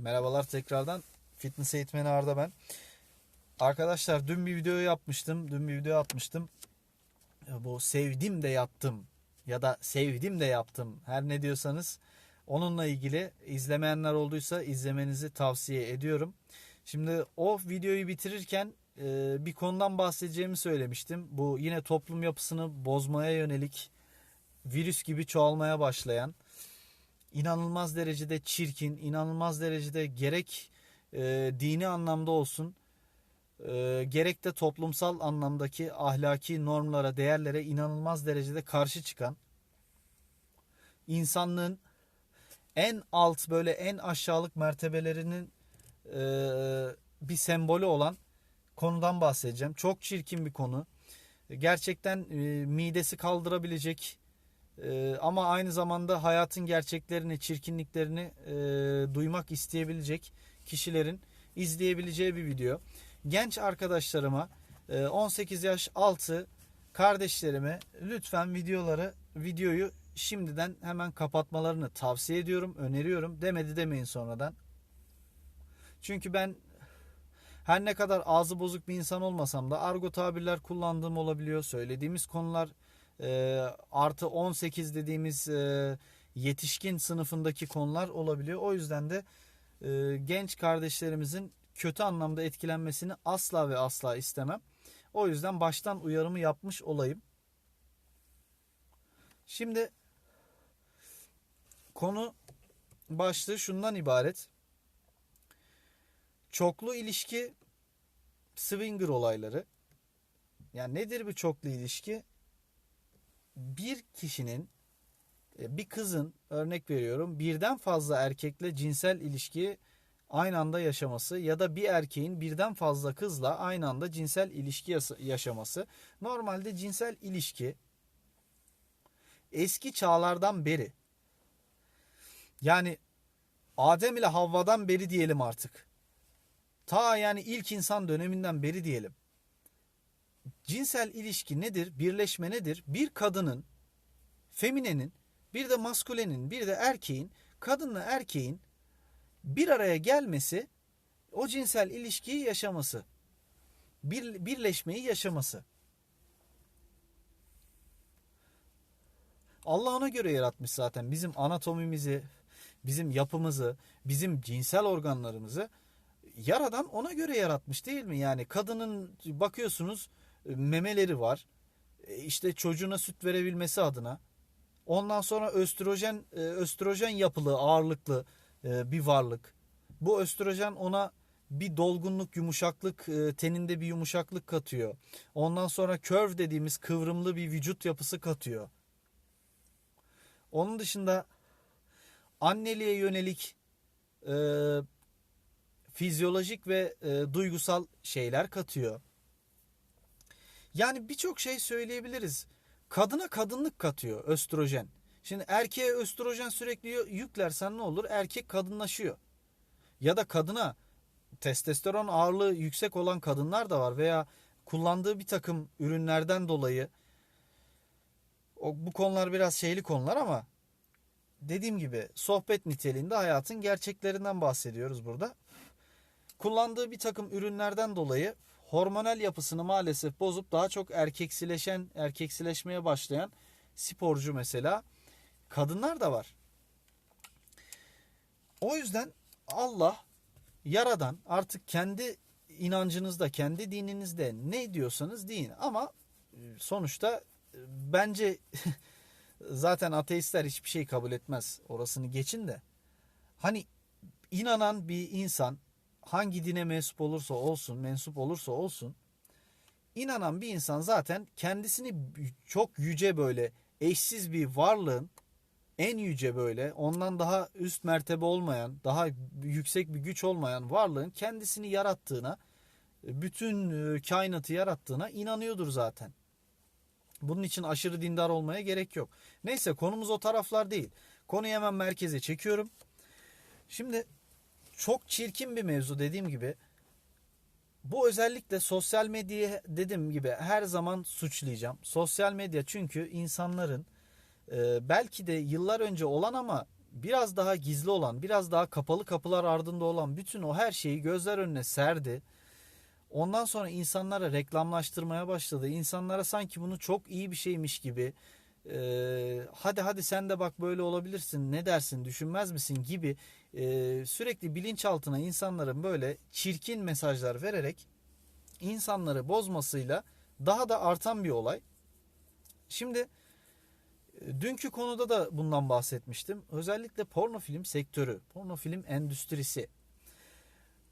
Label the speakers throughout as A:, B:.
A: Merhabalar tekrardan. Fitness eğitmeni Arda ben. Arkadaşlar dün bir video yapmıştım. Dün bir video atmıştım. Bu sevdim de yattım ya da sevdim de yaptım. Her ne diyorsanız onunla ilgili izlemeyenler olduysa izlemenizi tavsiye ediyorum. Şimdi o videoyu bitirirken e, bir konudan bahsedeceğimi söylemiştim. Bu yine toplum yapısını bozmaya yönelik virüs gibi çoğalmaya başlayan inanılmaz derecede çirkin, inanılmaz derecede gerek e, dini anlamda olsun, e, gerek de toplumsal anlamdaki ahlaki normlara, değerlere inanılmaz derecede karşı çıkan, insanlığın en alt böyle en aşağılık mertebelerinin e, bir sembolü olan konudan bahsedeceğim. Çok çirkin bir konu. Gerçekten e, midesi kaldırabilecek ee, ama aynı zamanda hayatın gerçeklerini, çirkinliklerini e, duymak isteyebilecek kişilerin izleyebileceği bir video. Genç arkadaşlarıma, e, 18 yaş altı kardeşlerime lütfen videoları, videoyu şimdiden hemen kapatmalarını tavsiye ediyorum, öneriyorum. Demedi demeyin sonradan. Çünkü ben her ne kadar ağzı bozuk bir insan olmasam da argo tabirler kullandığım olabiliyor. Söylediğimiz konular e, artı 18 dediğimiz e, yetişkin sınıfındaki konular olabiliyor. O yüzden de e, genç kardeşlerimizin kötü anlamda etkilenmesini asla ve asla istemem. O yüzden baştan uyarımı yapmış olayım. Şimdi konu başlığı şundan ibaret. Çoklu ilişki swinger olayları. Yani nedir bir çoklu ilişki? Bir kişinin e, bir kızın örnek veriyorum birden fazla erkekle cinsel ilişki aynı anda yaşaması ya da bir erkeğin birden fazla kızla aynı anda cinsel ilişki yaşaması. Normalde cinsel ilişki eski çağlardan beri yani Adem ile Havva'dan beri diyelim artık. Ta yani ilk insan döneminden beri diyelim cinsel ilişki nedir? Birleşme nedir? Bir kadının, feminenin, bir de maskülenin, bir de erkeğin, kadınla erkeğin bir araya gelmesi, o cinsel ilişkiyi yaşaması, bir, birleşmeyi yaşaması. Allah ona göre yaratmış zaten bizim anatomimizi, bizim yapımızı, bizim cinsel organlarımızı yaradan ona göre yaratmış değil mi? Yani kadının bakıyorsunuz memeleri var. E, işte çocuğuna süt verebilmesi adına. Ondan sonra östrojen e, östrojen yapılı, ağırlıklı e, bir varlık. Bu östrojen ona bir dolgunluk, yumuşaklık, teninde bir yumuşaklık katıyor. Ondan sonra curve dediğimiz kıvrımlı bir vücut yapısı katıyor. Onun dışında anneliğe yönelik e, fizyolojik ve e, duygusal şeyler katıyor. Yani birçok şey söyleyebiliriz. Kadına kadınlık katıyor östrojen. Şimdi erkeğe östrojen sürekli yüklersen ne olur? Erkek kadınlaşıyor. Ya da kadına testosteron ağırlığı yüksek olan kadınlar da var veya kullandığı bir takım ürünlerden dolayı o, bu konular biraz şeyli konular ama dediğim gibi sohbet niteliğinde hayatın gerçeklerinden bahsediyoruz burada. Kullandığı bir takım ürünlerden dolayı hormonal yapısını maalesef bozup daha çok erkeksileşen, erkeksileşmeye başlayan sporcu mesela kadınlar da var. O yüzden Allah yaradan artık kendi inancınızda, kendi dininizde ne diyorsanız deyin ama e, sonuçta e, bence zaten ateistler hiçbir şey kabul etmez. Orasını geçin de. Hani inanan bir insan hangi dine mensup olursa olsun, mensup olursa olsun inanan bir insan zaten kendisini çok yüce böyle eşsiz bir varlığın en yüce böyle ondan daha üst mertebe olmayan, daha yüksek bir güç olmayan varlığın kendisini yarattığına, bütün e, kainatı yarattığına inanıyordur zaten. Bunun için aşırı dindar olmaya gerek yok. Neyse konumuz o taraflar değil. Konuyu hemen merkeze çekiyorum. Şimdi çok çirkin bir mevzu dediğim gibi. Bu özellikle sosyal medyayı dediğim gibi her zaman suçlayacağım. Sosyal medya çünkü insanların e, belki de yıllar önce olan ama biraz daha gizli olan, biraz daha kapalı kapılar ardında olan bütün o her şeyi gözler önüne serdi. Ondan sonra insanlara reklamlaştırmaya başladı. İnsanlara sanki bunu çok iyi bir şeymiş gibi e, hadi hadi sen de bak böyle olabilirsin ne dersin düşünmez misin gibi e, sürekli bilinçaltına insanların böyle çirkin mesajlar vererek insanları bozmasıyla daha da artan bir olay. Şimdi e, dünkü konuda da bundan bahsetmiştim. Özellikle porno film sektörü, porno film endüstrisi.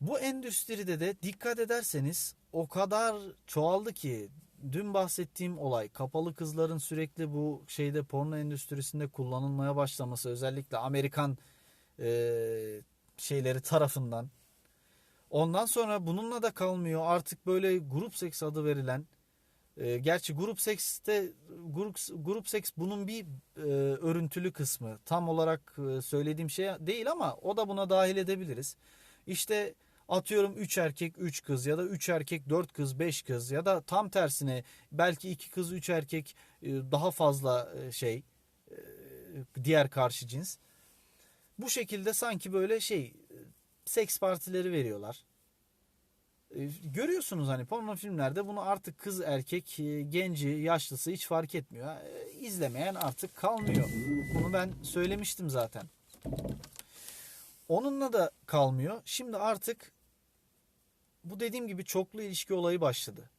A: Bu endüstride de dikkat ederseniz o kadar çoğaldı ki dün bahsettiğim olay kapalı kızların sürekli bu şeyde porno endüstrisinde kullanılmaya başlaması özellikle Amerikan şeyleri tarafından. Ondan sonra bununla da kalmıyor artık böyle grup seks adı verilen e, gerçi grup sekste grup grup seks bunun bir e, örüntülü kısmı. Tam olarak e, söylediğim şey değil ama o da buna dahil edebiliriz. İşte atıyorum 3 erkek 3 kız ya da 3 erkek 4 kız 5 kız ya da tam tersine belki 2 kız 3 erkek e, daha fazla e, şey e, diğer karşı cins. Bu şekilde sanki böyle şey seks partileri veriyorlar. E, Görüyorsunuz hani porno filmlerde bunu artık kız erkek e, genci yaşlısı hiç fark etmiyor. E, İzlemeyen artık kalmıyor. Bunu ben söylemiştim zaten. Onunla da kalmıyor. Şimdi artık bu dediğim gibi çoklu ilişki olayı başladı.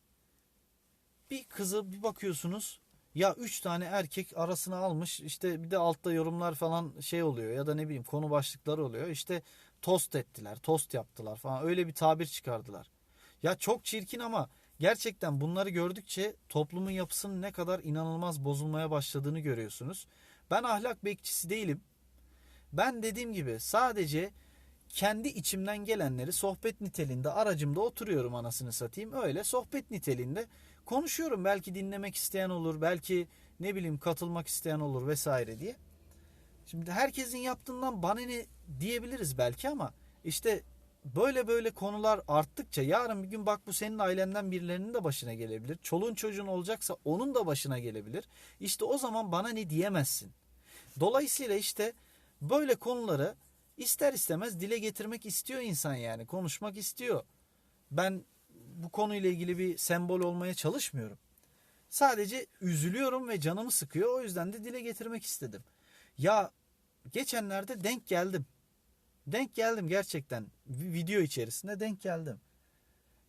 A: Bir kızı bir bakıyorsunuz ya üç tane erkek arasına almış işte bir de altta yorumlar falan şey oluyor ya da ne bileyim konu başlıkları oluyor. İşte tost ettiler, tost yaptılar falan öyle bir tabir çıkardılar. Ya çok çirkin ama gerçekten bunları gördükçe toplumun yapısının ne kadar inanılmaz bozulmaya başladığını görüyorsunuz. Ben ahlak bekçisi değilim. Ben dediğim gibi sadece kendi içimden gelenleri sohbet niteliğinde aracımda oturuyorum anasını satayım. Öyle sohbet niteliğinde konuşuyorum. Belki dinlemek isteyen olur, belki ne bileyim katılmak isteyen olur vesaire diye. Şimdi herkesin yaptığından bana ne diyebiliriz belki ama işte böyle böyle konular arttıkça yarın bir gün bak bu senin ailenden birilerinin de başına gelebilir. Çoluğun çocuğun olacaksa onun da başına gelebilir. İşte o zaman bana ne diyemezsin. Dolayısıyla işte böyle konuları ister istemez dile getirmek istiyor insan yani konuşmak istiyor. Ben bu konuyla ilgili bir sembol olmaya çalışmıyorum. Sadece üzülüyorum ve canımı sıkıyor. O yüzden de dile getirmek istedim. Ya geçenlerde denk geldim. Denk geldim gerçekten. Video içerisinde denk geldim.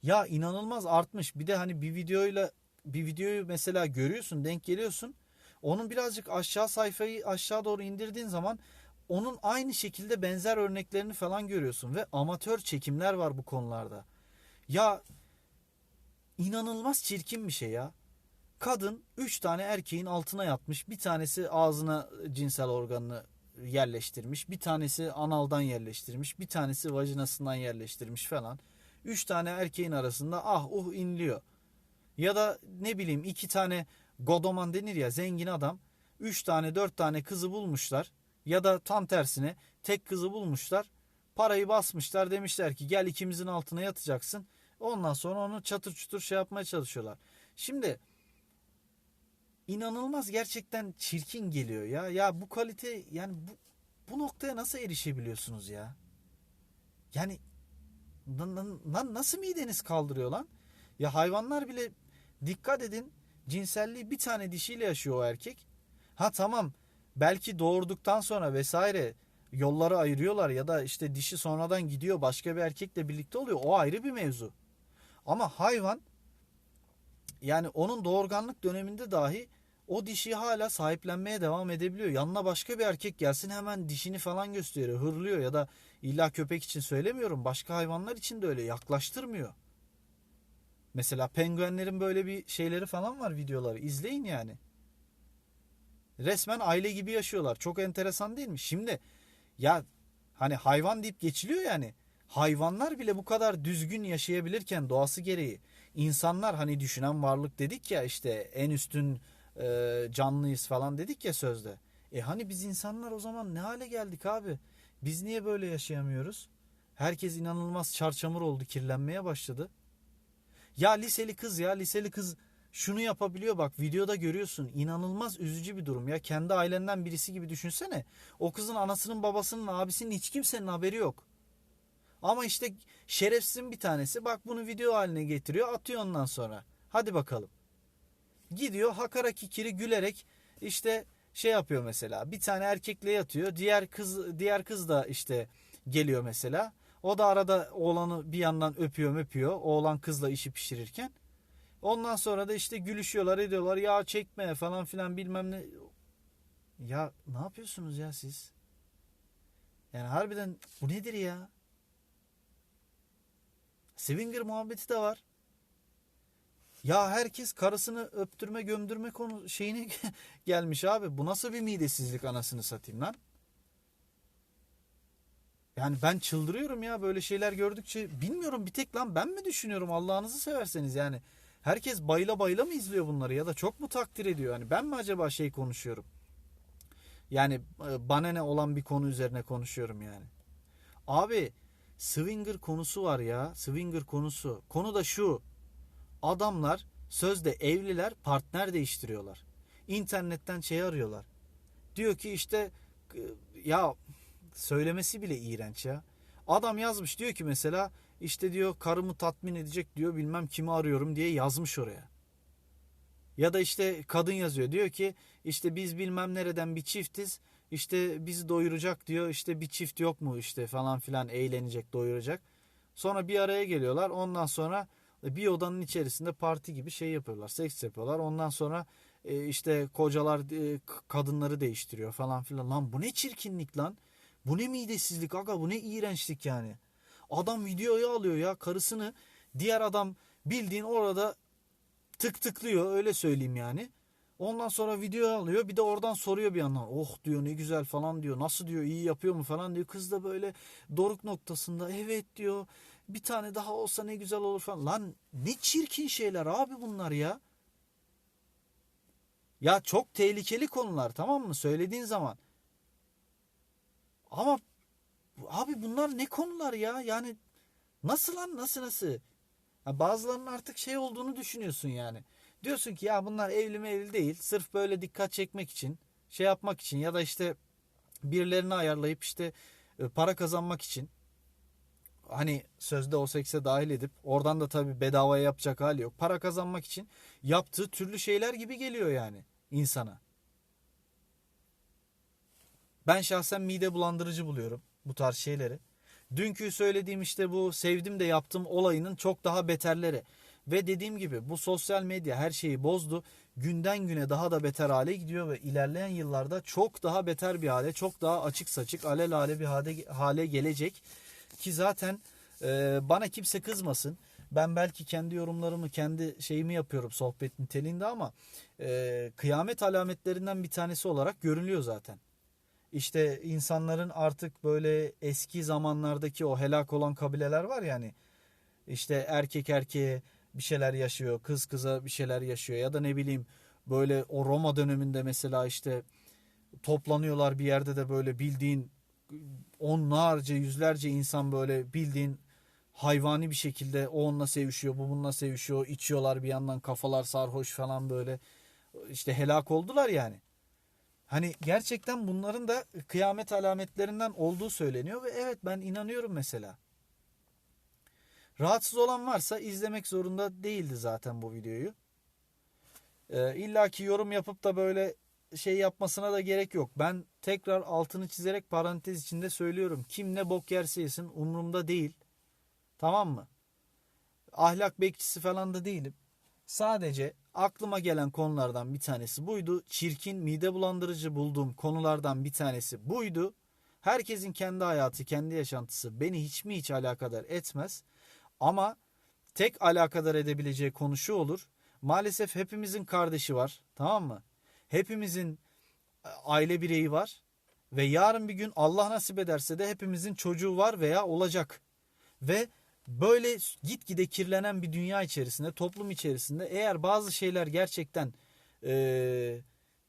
A: Ya inanılmaz artmış. Bir de hani bir videoyla bir videoyu mesela görüyorsun, denk geliyorsun. Onun birazcık aşağı sayfayı aşağı doğru indirdiğin zaman onun aynı şekilde benzer örneklerini falan görüyorsun ve amatör çekimler var bu konularda. Ya inanılmaz çirkin bir şey ya. Kadın 3 tane erkeğin altına yatmış. Bir tanesi ağzına cinsel organını yerleştirmiş. Bir tanesi analdan yerleştirmiş. Bir tanesi vajinasından yerleştirmiş falan. 3 tane erkeğin arasında ah uh inliyor. Ya da ne bileyim iki tane godoman denir ya zengin adam. 3 tane 4 tane kızı bulmuşlar. Ya da tam tersine tek kızı bulmuşlar. Parayı basmışlar demişler ki gel ikimizin altına yatacaksın. Ondan sonra onu çatır çutur şey yapmaya çalışıyorlar. Şimdi inanılmaz gerçekten çirkin geliyor ya. Ya bu kalite yani bu, bu noktaya nasıl erişebiliyorsunuz ya? Yani na- nasıl mideniz kaldırıyor lan? Ya hayvanlar bile dikkat edin cinselliği bir tane dişiyle yaşıyor o erkek. Ha tamam belki doğurduktan sonra vesaire yolları ayırıyorlar ya da işte dişi sonradan gidiyor başka bir erkekle birlikte oluyor. O ayrı bir mevzu. Ama hayvan yani onun doğurganlık döneminde dahi o dişi hala sahiplenmeye devam edebiliyor. Yanına başka bir erkek gelsin hemen dişini falan gösteriyor, hırlıyor ya da illa köpek için söylemiyorum. Başka hayvanlar için de öyle yaklaştırmıyor. Mesela penguenlerin böyle bir şeyleri falan var videoları. İzleyin yani. Resmen aile gibi yaşıyorlar. Çok enteresan değil mi? Şimdi ya hani hayvan deyip geçiliyor yani. Hayvanlar bile bu kadar düzgün yaşayabilirken doğası gereği insanlar hani düşünen varlık dedik ya işte en üstün e, canlıyız falan dedik ya sözde. E hani biz insanlar o zaman ne hale geldik abi? Biz niye böyle yaşayamıyoruz? Herkes inanılmaz çarçamur oldu, kirlenmeye başladı. Ya liseli kız ya liseli kız şunu yapabiliyor bak videoda görüyorsun. İnanılmaz üzücü bir durum ya. Kendi ailenden birisi gibi düşünsene. O kızın anasının babasının abisinin hiç kimsenin haberi yok. Ama işte şerefsizin bir tanesi bak bunu video haline getiriyor atıyor ondan sonra. Hadi bakalım. Gidiyor hakara kikiri gülerek işte şey yapıyor mesela. Bir tane erkekle yatıyor. Diğer kız diğer kız da işte geliyor mesela. O da arada oğlanı bir yandan öpüyor öpüyor. Oğlan kızla işi pişirirken. Ondan sonra da işte gülüşüyorlar ediyorlar. Ya çekme falan filan bilmem ne. Ya ne yapıyorsunuz ya siz? Yani harbiden bu nedir ya? Swinger muhabbeti de var. Ya herkes karısını öptürme gömdürme konu şeyine gelmiş abi. Bu nasıl bir midesizlik anasını satayım lan? Yani ben çıldırıyorum ya böyle şeyler gördükçe. Bilmiyorum bir tek lan ben mi düşünüyorum Allah'ınızı severseniz yani. Herkes bayla bayla mı izliyor bunları ya da çok mu takdir ediyor? Yani ben mi acaba şey konuşuyorum? Yani e, bana ne olan bir konu üzerine konuşuyorum yani. Abi swinger konusu var ya. Swinger konusu. Konu da şu. Adamlar sözde evliler partner değiştiriyorlar. İnternetten şey arıyorlar. Diyor ki işte e, ya söylemesi bile iğrenç ya. Adam yazmış diyor ki mesela işte diyor karımı tatmin edecek diyor bilmem kimi arıyorum diye yazmış oraya. Ya da işte kadın yazıyor diyor ki işte biz bilmem nereden bir çiftiz işte bizi doyuracak diyor işte bir çift yok mu işte falan filan eğlenecek doyuracak. Sonra bir araya geliyorlar ondan sonra bir odanın içerisinde parti gibi şey yapıyorlar seks yapıyorlar ondan sonra e, işte kocalar e, kadınları değiştiriyor falan filan lan bu ne çirkinlik lan bu ne midesizlik aga bu ne iğrençlik yani. Adam videoyu alıyor ya karısını diğer adam bildiğin orada tık tıklıyor öyle söyleyeyim yani. Ondan sonra video alıyor bir de oradan soruyor bir yandan. Oh diyor ne güzel falan diyor. Nasıl diyor iyi yapıyor mu falan diyor. Kız da böyle doruk noktasında evet diyor. Bir tane daha olsa ne güzel olur falan. Lan ne çirkin şeyler abi bunlar ya. Ya çok tehlikeli konular tamam mı söylediğin zaman. Ama abi bunlar ne konular ya? Yani nasıl lan nasıl nasıl? Ya bazılarının artık şey olduğunu düşünüyorsun yani. Diyorsun ki ya bunlar evli mi evli değil. Sırf böyle dikkat çekmek için, şey yapmak için ya da işte birilerini ayarlayıp işte e, para kazanmak için. Hani sözde o sekse dahil edip oradan da tabii bedavaya yapacak hali yok. Para kazanmak için yaptığı türlü şeyler gibi geliyor yani insana. Ben şahsen mide bulandırıcı buluyorum bu tarz şeyleri. Dünkü söylediğim işte bu sevdim de yaptım olayının çok daha beterleri. Ve dediğim gibi bu sosyal medya her şeyi bozdu. Günden güne daha da beter hale gidiyor ve ilerleyen yıllarda çok daha beter bir hale, çok daha açık saçık, alelale bir hale, hale gelecek. Ki zaten e, bana kimse kızmasın. Ben belki kendi yorumlarımı, kendi şeyimi yapıyorum sohbet niteliğinde ama e, kıyamet alametlerinden bir tanesi olarak görünüyor zaten. İşte insanların artık böyle eski zamanlardaki o helak olan kabileler var yani. İşte erkek erkeğe bir şeyler yaşıyor, kız kıza bir şeyler yaşıyor ya da ne bileyim böyle o Roma döneminde mesela işte toplanıyorlar bir yerde de böyle bildiğin onlarca yüzlerce insan böyle bildiğin hayvani bir şekilde o onunla sevişiyor, bu bununla sevişiyor, içiyorlar bir yandan kafalar sarhoş falan böyle işte helak oldular yani. Hani gerçekten bunların da kıyamet alametlerinden olduğu söyleniyor ve evet ben inanıyorum mesela. Rahatsız olan varsa izlemek zorunda değildi zaten bu videoyu. Ee, İlla ki yorum yapıp da böyle şey yapmasına da gerek yok. Ben tekrar altını çizerek parantez içinde söylüyorum. Kim ne bok yerse yesin umurumda değil. Tamam mı? Ahlak bekçisi falan da değilim. Sadece aklıma gelen konulardan bir tanesi buydu. Çirkin, mide bulandırıcı bulduğum konulardan bir tanesi buydu. Herkesin kendi hayatı, kendi yaşantısı beni hiç mi hiç alakadar etmez. Ama tek alakadar edebileceği konu şu olur. Maalesef hepimizin kardeşi var. Tamam mı? Hepimizin e, aile bireyi var. Ve yarın bir gün Allah nasip ederse de hepimizin çocuğu var veya olacak. Ve böyle gitgide kirlenen bir dünya içerisinde, toplum içerisinde eğer bazı şeyler gerçekten ee,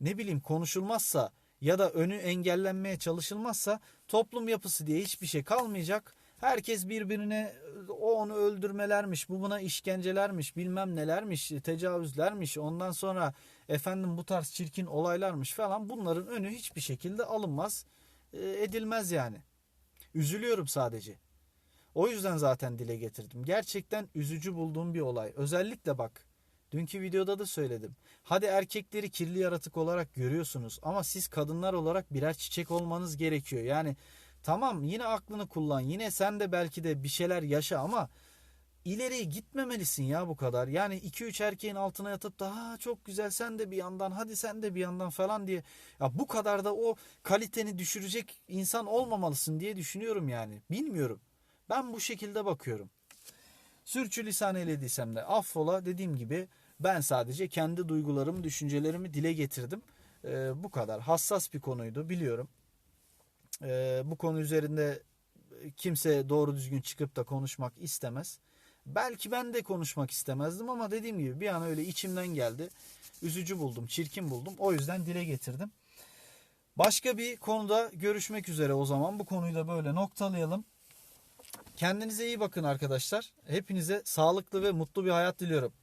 A: ne bileyim konuşulmazsa ya da önü engellenmeye çalışılmazsa toplum yapısı diye hiçbir şey kalmayacak Herkes birbirine o onu öldürmelermiş, bu buna işkencelermiş, bilmem nelermiş, tecavüzlermiş. Ondan sonra efendim bu tarz çirkin olaylarmış falan. Bunların önü hiçbir şekilde alınmaz, e, edilmez yani. Üzülüyorum sadece. O yüzden zaten dile getirdim. Gerçekten üzücü bulduğum bir olay. Özellikle bak dünkü videoda da söyledim. Hadi erkekleri kirli yaratık olarak görüyorsunuz ama siz kadınlar olarak birer çiçek olmanız gerekiyor. Yani tamam yine aklını kullan. Yine sen de belki de bir şeyler yaşa ama ileriye gitmemelisin ya bu kadar. Yani 2-3 erkeğin altına yatıp da ha çok güzel sen de bir yandan hadi sen de bir yandan falan diye ya bu kadar da o kaliteni düşürecek insan olmamalısın diye düşünüyorum yani. Bilmiyorum. Ben bu şekilde bakıyorum. Sürçülisan eylediysem de affola dediğim gibi ben sadece kendi duygularımı, düşüncelerimi dile getirdim. Ee, bu kadar. Hassas bir konuydu biliyorum. Ee, bu konu üzerinde kimse doğru düzgün çıkıp da konuşmak istemez. Belki ben de konuşmak istemezdim ama dediğim gibi bir an öyle içimden geldi. Üzücü buldum, çirkin buldum. O yüzden dile getirdim. Başka bir konuda görüşmek üzere o zaman. Bu konuyu da böyle noktalayalım. Kendinize iyi bakın arkadaşlar. Hepinize sağlıklı ve mutlu bir hayat diliyorum.